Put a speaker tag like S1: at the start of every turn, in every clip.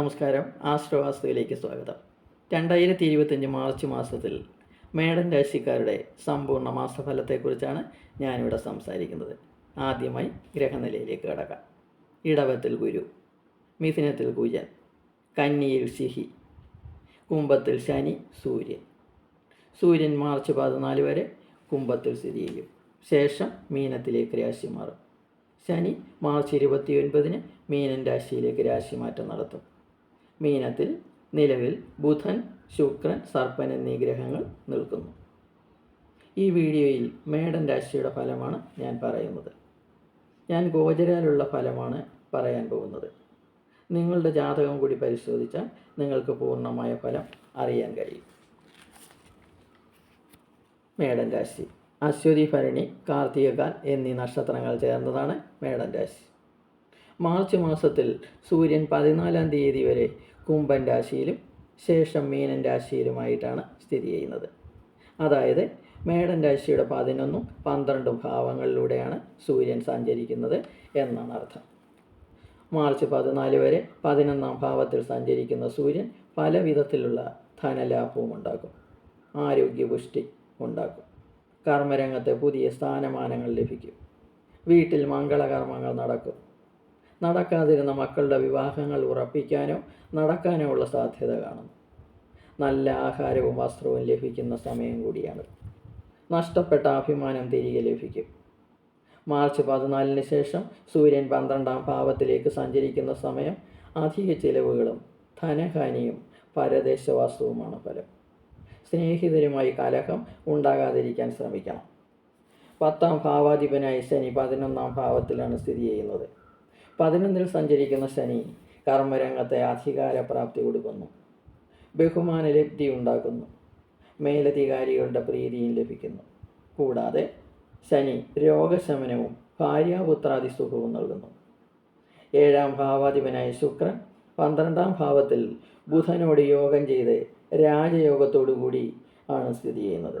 S1: നമസ്കാരം. ആസ്ട്രോവാസ്തുവിലേക്ക് സ്വാഗതം. രണ്ടായിരത്തി ഇരുപത്തഞ്ച് മാർച്ച് മാസത്തിൽ മേടൻ രാശിക്കാരുടെ സമ്പൂർണ മാസഫലത്തെക്കുറിച്ചാണ് ഞാനിവിടെ സംസാരിക്കുന്നത്. ആദ്യമായി ഗ്രഹനിലയിലേക്ക് കടക്കാം. ഇടവത്തിൽ ഗുരു മിഥുനത്തിൽ കുജൻ കന്നിയിൽ ശിഹി കുംഭത്തിൽ ശനി സൂര്യൻ. സൂര്യൻ മാർച്ച് പതിനാല് വരെ കുംഭത്തിൽ സ്ഥിതി ചെയ്യും. ശേഷം മീനത്തിലേക്ക് രാശി മാറും. ശനി മാർച്ച് ഇരുപത്തിയൊൻപതിന് മീനൻ രാശിയിലേക്ക് രാശിമാറ്റം നടത്തും. മീനത്തിൽ നിലവിൽ ബുധൻ ശുക്രൻ സർപ്പൻ എന്നീ ഗ്രഹങ്ങൾ നിൽക്കുന്നു. ഈ വീഡിയോയിൽ മേടൻ രാശിയുടെ ഫലമാണ് ഞാൻ പറയുന്നത്. ഞാൻ ഗോചരാലുള്ള ഫലമാണ് പറയാൻ പോകുന്നത്. നിങ്ങളുടെ ജാതകം കൂടി പരിശോധിച്ചാൽ നിങ്ങൾക്ക് പൂർണമായ ഫലം അറിയാൻ കഴിയും. മേടൻ രാശി. അശ്വതി ഭരണി കാർത്തികകാൽ എന്നീ നക്ഷത്രങ്ങൾ ചേർന്നതാണ് മേടൻ രാശി. മാർച്ച് മാസത്തിൽ സൂര്യൻ പതിനാലാം തീയതി വരെ കുംഭൻ രാശിയിലും ശേഷം മീനൻ രാശിയിലുമായിട്ടാണ് സ്ഥിതി ചെയ്യുന്നത്. അതായത് മേടൻ രാശിയുടെ പതിനൊന്നും പന്ത്രണ്ടും ഭാവങ്ങളിലൂടെയാണ് സൂര്യൻ സഞ്ചരിക്കുന്നത് എന്നാണ് അർത്ഥം. മാർച്ച് പതിനാല് വരെ പതിനൊന്നാം ഭാവത്തിൽ സഞ്ചരിക്കുന്ന സൂര്യൻ പല വിധത്തിലുള്ള ധനലാഭവും ഉണ്ടാക്കും. ആരോഗ്യപുഷ്ടി ഉണ്ടാക്കും. കർമ്മരംഗത്തെ പുതിയ സ്ഥാനമാനങ്ങൾ ലഭിക്കും. വീട്ടിൽ മംഗളകർമ്മങ്ങൾ നടക്കും. നടക്കാതിരുന്ന മക്കളുടെ വിവാഹങ്ങൾ ഉറപ്പിക്കാനോ നടക്കാനോ ഉള്ള സാധ്യത കാണുന്നു. നല്ല ആഹാരവും വസ്ത്രവും ലഭിക്കുന്ന സമയം കൂടിയാണ്. നഷ്ടപ്പെട്ട അഭിമാനം തിരികെ ലഭിക്കും. മാർച്ച് പതിനാലിന് ശേഷം സൂര്യൻ പന്ത്രണ്ടാം ഭാവത്തിലേക്ക് സഞ്ചരിക്കുന്ന സമയം അധിക ചിലവുകളും ധനഹാനിയും പരദേശവാസവുമാണ് ഫലം. സ്നേഹിതരുമായി കലഹം ഉണ്ടാകാതിരിക്കാൻ ശ്രമിക്കണം. പത്താം ഭാവാധിപനായി ശനി പതിനൊന്നാം ഭാവത്തിലാണ് സ്ഥിതി ചെയ്യുന്നത്. പതിനൊന്നിൽ സഞ്ചരിക്കുന്ന ശനി കർമ്മരംഗത്തെ അധികാരപ്രാപ്തി കൊടുക്കുന്നു. ബഹുമാന ലബ്ധി ഉണ്ടാക്കുന്നു. മേലധികാരികളുടെ പ്രീതിയും ലഭിക്കുന്നു. കൂടാതെ ശനി രോഗശമനവും ഭാര്യാപുത്രാദി സുഖവും നൽകുന്നു. ഏഴാം ഭാവാധിപനായ ശുക്രൻ പന്ത്രണ്ടാം ഭാവത്തിൽ ബുധനോട് യോഗം ചെയ്ത് രാജയോഗത്തോടു കൂടി ആണ് സ്ഥിതി ചെയ്യുന്നത്.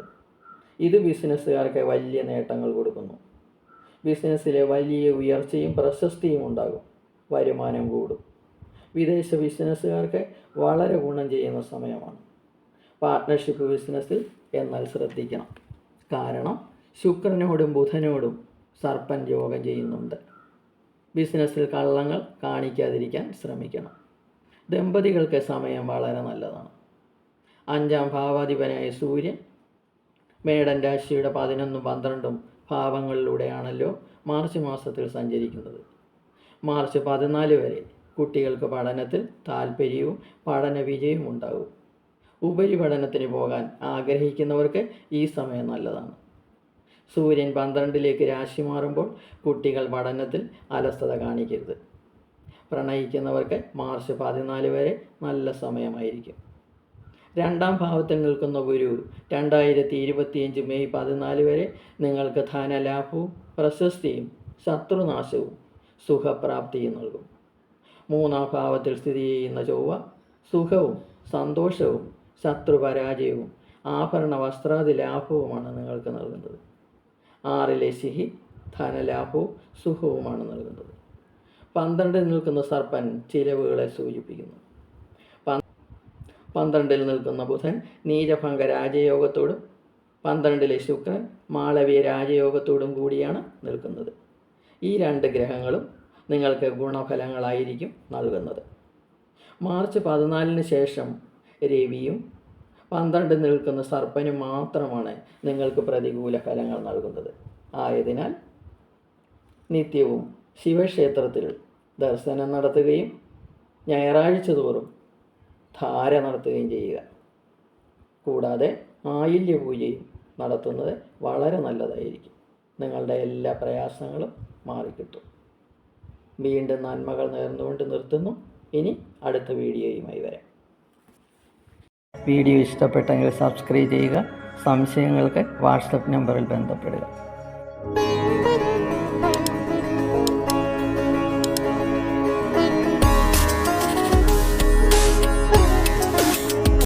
S1: ഇത് ബിസിനസ്സുകാർക്ക് വലിയ നേട്ടങ്ങൾ കൊടുക്കുന്നു. ബിസിനസ്സിലെ വലിയ ഉയർച്ചയും പ്രശസ്തിയും ഉണ്ടാകും. വരുമാനം കൂടും. വിദേശ ബിസിനസ്സുകാർക്ക് വളരെ ഗുണം ചെയ്യുന്ന സമയമാണ്. പാർട്ട്ണർഷിപ്പ് ബിസിനസ്സിൽ എന്നാൽ ശ്രദ്ധിക്കണം. കാരണം ശുക്രനോടും ബുധനോടും സർപ്പൻ യോഗം ചെയ്യുന്നുണ്ട്. ബിസിനസ്സിൽ കള്ളങ്ങൾ കാണിക്കാതിരിക്കാൻ ശ്രമിക്കണം. ദമ്പതികൾക്ക് സമയം വളരെ നല്ലതാണ്. അഞ്ചാം ഭാവാധിപനായ സൂര്യൻ മേടൻ രാശിയുടെ പതിനൊന്നും പന്ത്രണ്ടും ഭാവങ്ങളിലൂടെയാണല്ലോ മാർച്ച് മാസത്തിൽ സഞ്ചരിക്കുന്നത്. മാർച്ച് പതിനാല് വരെ കുട്ടികൾക്ക് പഠനത്തിൽ താല്പര്യവും പഠന വിജയവും ഉണ്ടാകും. ഉപരിപഠനത്തിന് പോകാൻ ആഗ്രഹിക്കുന്നവർക്ക് ഈ സമയം നല്ലതാണ്. സൂര്യൻ പന്ത്രണ്ടിലേക്ക് രാശി മാറുമ്പോൾ കുട്ടികൾ പഠനത്തിൽ അലസത കാണിക്കരുത്. പ്രണയിക്കുന്നവർക്ക് മാർച്ച് പതിനാല് വരെ നല്ല സമയമായിരിക്കും. രണ്ടാം ഭാവത്തിൽ നിൽക്കുന്ന ഗുരു രണ്ടായിരത്തി ഇരുപത്തിയഞ്ച് മെയ് പതിനാല് വരെ നിങ്ങൾക്ക് ധനലാഭവും പ്രശസ്തിയും ശത്രുനാശവും സുഖപ്രാപ്തിയും നൽകും. മൂന്നാം ഭാവത്തിൽ സ്ഥിതി ചെയ്യുന്ന ചൊവ്വ സുഖവും സന്തോഷവും ശത്രുപരാജയവും ആഭരണ വസ്ത്രാദി ലാഭവുമാണ് നിങ്ങൾക്ക് നൽകുന്നത്. ആറിലെ ശിഹി ധനലാഭവും സുഖവുമാണ് നൽകുന്നത്. പന്ത്രണ്ടിൽ നിൽക്കുന്ന സർപ്പൻ ചിലവുകളെ സൂചിപ്പിക്കുന്നു. പന്ത്രണ്ടിൽ നിൽക്കുന്ന ബുധൻ നീരഭംഗ രാജയോഗത്തോടും പന്ത്രണ്ടിലെ ശുക്രൻ മാളവീയ രാജയോഗത്തോടും കൂടിയാണ് നിൽക്കുന്നത്. ഈ രണ്ട് ഗ്രഹങ്ങളും നിങ്ങൾക്ക് ഗുണഫലങ്ങളായിരിക്കും നൽകുന്നത്. മാർച്ച് പതിനാലിന് ശേഷം രവിയും പന്ത്രണ്ട് നിൽക്കുന്ന സർപ്പനും മാത്രമാണ് നിങ്ങൾക്ക് പ്രതികൂല ഫലങ്ങൾ നൽകുന്നത്. ആയതിനാൽ നിത്യവും ശിവക്ഷേത്രത്തിൽ ദർശനം നടത്തുകയും ഞായറാഴ്ച തോറും ധാര നടത്തുകയും ചെയ്യുക. കൂടാതെ ആയില്യ പൂജയും നടത്തുന്നത് വളരെ നല്ലതായിരിക്കും. നിങ്ങളുടെ എല്ലാ പ്രയാസങ്ങളും മാറിക്കിട്ടും. വീണ്ടും നന്മകൾ നേർന്നുകൊണ്ട് നിർത്തുന്നു. ഇനി അടുത്ത വീഡിയോയുമായി വരാം. വീഡിയോ ഇഷ്ടപ്പെട്ടെങ്കിൽ സബ്സ്ക്രൈബ് ചെയ്യുക. സംശയങ്ങൾക്ക് വാട്സപ്പ് നമ്പറിൽ ബന്ധപ്പെടുക.